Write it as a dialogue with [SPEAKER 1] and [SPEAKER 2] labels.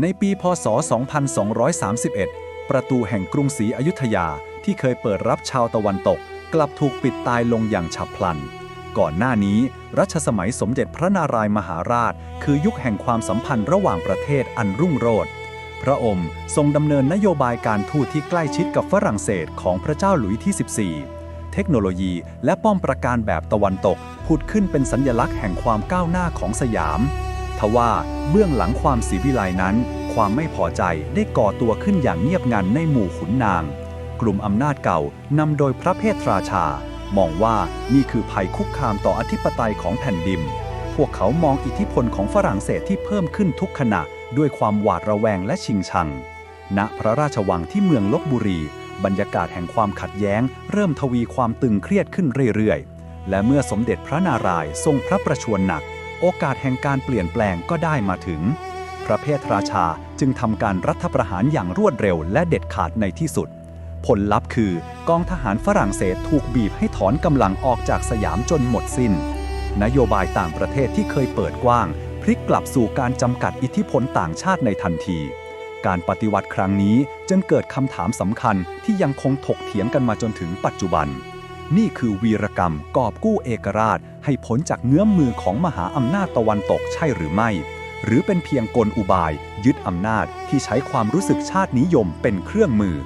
[SPEAKER 1] ในปีพศ 2231 ประตูแห่งกรุงศรีอยุธยาที่เคยเปิดรับชาวตะวันตก กลับถูกปิดตายลงอย่างฉับพลัน ก่อนหน้านี้ รัชสมัยสมเด็จพระนารายมหาราช คือยุคแห่งความสัมพันธ์ระหว่างประเทศอันรุ่งโรจน์พระองค์ทรงดำเนินนโยบายการทูตที่ใกล้ชิดกับฝรั่งเศสของพระเจ้าหลุยส์ที่ 14 เทคโนโลยีและป้อมปราการแบบตะวันตกผุดขึ้นเป็นสัญญลักษณ์แห่งความก้าวหน้าของสยาม ทว่าเบื้องหลังความสีวิไลนั้น ความไม่พอใจได้ก่อตัวขึ้นอย่างเงียบงันในหมู่ขุนนาง กลุ่มอำนาจเก่านำโดยพระเพทราชา มองว่านี่คือภัยคุกคามต่ออธิปไตยของแผ่นดิน พวกเขามองอิทธิพลของฝรั่งเศสที่เพิ่มขึ้นทุกขณะ ด้วยความหวาดระแวงและชิงชัง ณพระราชวังที่เมืองลบบุรี บรรยากาศแห่งความขัดแย้ง เริ่มทวีความตึงเครียดขึ้นเรื่อยๆและเมื่อสมเด็จพระนารายณ์ทรงพระประชวรหนัก โอกาสแห่งการเปลี่ยนแปลงก็ได้มาถึง พระเพทราชาจึงทำการรัฐประหารอย่างรวดเร็วและเด็ดขาดในที่สุด ผลลัพธ์คือกองทหารฝรั่งเศสถูกบีบให้ถอนกำลังออกจากสยามจนหมดสิน้น นโยบายต่างประเทศที่เคยเปิดกว้าง พลิกกลับสู่การจำกัดอิทธิพลต่างชาติในทันที การปฏิวัติครั้งนี้จึงเกิดคำถามสำคัญที่ยังคงถกเถียงกันมาจนถึงปัจจุบัน นี่คือวีรกรรมกอบกู้เอกราชให้พ้นจากเงื้อมมือของมหาอำนาจตะวันตกใช่หรือไม่ หรือเป็นเพียงกลอุบาย ยึดอำนาจที่ใช้ความรู้สึกชาตินิยมเป็นเครื่องมือ